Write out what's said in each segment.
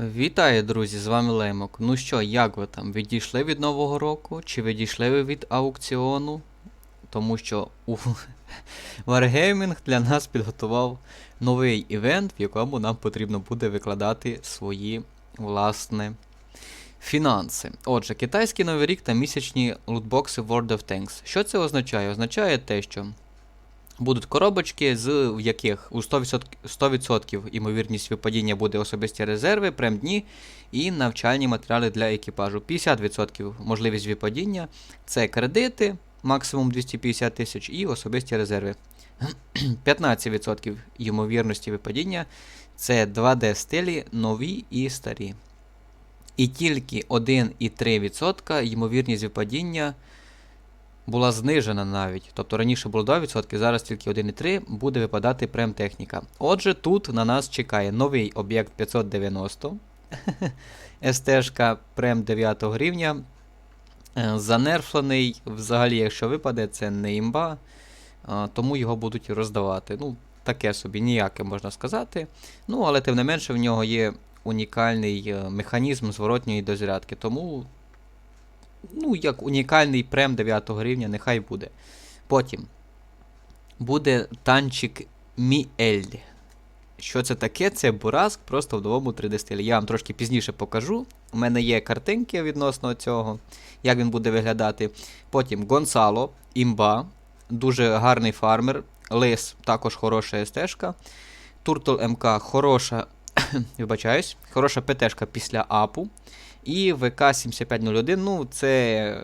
Вітаю, друзі, з вами Лемок. Ну що, як ви там? Відійшли від Нового року? Чи відійшли ви від аукціону? Тому що у Wargaming для нас підготував новий івент, в якому нам потрібно буде викладати свої власне фінанси. Отже, китайський новий рік та місячні лутбокси World of Tanks. Що це означає? Означає те, що Будуть коробочки, з яких у 100%, 100% імовірність випадіння буде особисті резерви, прем-дні і навчальні матеріали для екіпажу. 50% можливість випадіння це кредити, максимум 250 тисяч, і особисті резерви. 15% ймовірності випадіння це 2D стилі нові і старі. І тільки 1,3% ймовірність випадіння була знижена навіть. Тобто раніше було 2%, зараз тільки 1,3 буде випадати прем-техніка. Отже, тут на нас чекає новий об'єкт 590. СТ-шка прем 9 рівня. Е, Занерфлений, взагалі, якщо випаде, це не імба, тому його будуть роздавати. Ну, таке собі, ніяке можна сказати. Ну, але тим не менше в нього є унікальний е, механізм зворотньої дозрядки. Тому ну, як унікальний прем 9 рівня, нехай буде. Потім буде танчик Міель. Що це таке? Це Бураск просто в новому 3D стилі. Я вам трошки пізніше покажу. У мене є картинки відносно цього, як він буде виглядати. Потім Гонсало, імба, дуже гарний фармер. Лис також хороша СТ-шка. Туртл МК хороша, вибачаюсь, хороша ПТ-шка після апу. І ВК-7501, ну, це.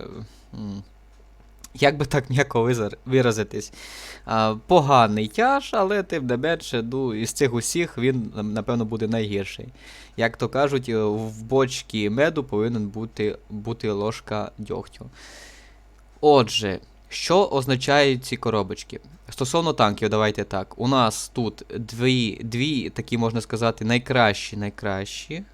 Як би так м'яко виразитись. А, поганий тяж, але тим не менше, ну, із цих усіх він, напевно, буде найгірший. Як то кажуть, е, в бочці меду повинен бути, бути ложка дьогтю. Отже, що означають ці коробочки? Стосовно танків, давайте так. У нас тут дві, дві такі, можна сказати, найкращі, найкращі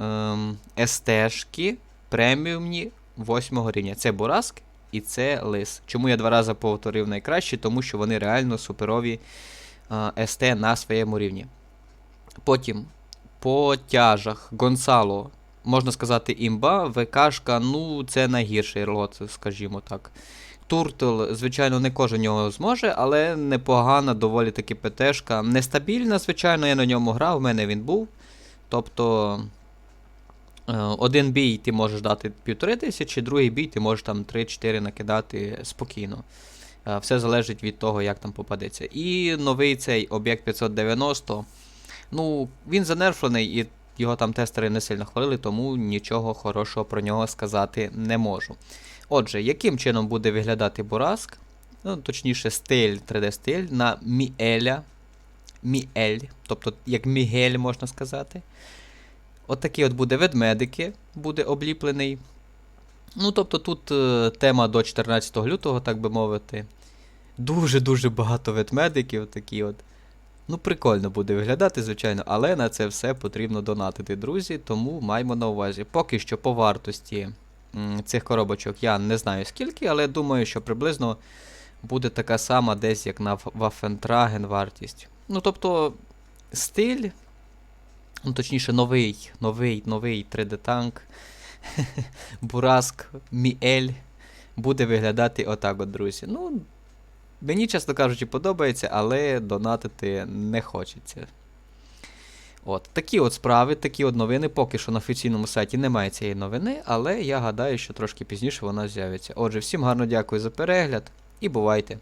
ем, СТ-шки преміумні 8 рівня. Це Бураск і це Лис. Чому я два рази повторив найкращі? Тому що вони реально суперові е, СТ на своєму рівні. Потім по тяжах Гонсало, можна сказати, імба, ВКшка, ну, це найгірший лот, скажімо так. Туртл, звичайно, не кожен його зможе, але непогана, доволі таки ПТшка. Нестабільна, звичайно, я на ньому грав, в мене він був. Тобто. е, Один бій ти можеш дати півтори тисячі, другий бій ти можеш там 3-4 накидати спокійно. Е, Все залежить від того, як там попадеться. І новий цей об'єкт 590. Ну, він занерфлений, і його там тестери не сильно хвалили, тому нічого хорошого про нього сказати не можу. Отже, яким чином буде виглядати Бураск? Ну, точніше, стиль, 3D-стиль на Міеля. Міель, тобто як Мігель можна сказати. От такий от буде ведмедики, буде обліплений. Ну, тобто тут е, тема до 14 лютого, так би мовити. Дуже-дуже багато ведмедиків такі от. Ну, прикольно буде виглядати, звичайно, але на це все потрібно донатити, друзі, тому маємо на увазі. Поки що по вартості цих коробочок я не знаю скільки, але думаю, що приблизно буде така сама десь як на Waffentragen вартість. Ну, тобто, стиль, ну, точніше, новий, новий, новий 3D-танк, Бураск, Міель буде виглядати отак от, друзі. Ну, Мені, чесно кажучи, подобається, але донатити не хочеться. От, такі от справи, такі от новини. Поки що на офіційному сайті немає цієї новини, але я гадаю, що трошки пізніше вона з'явиться. Отже, всім гарно дякую за перегляд і бувайте!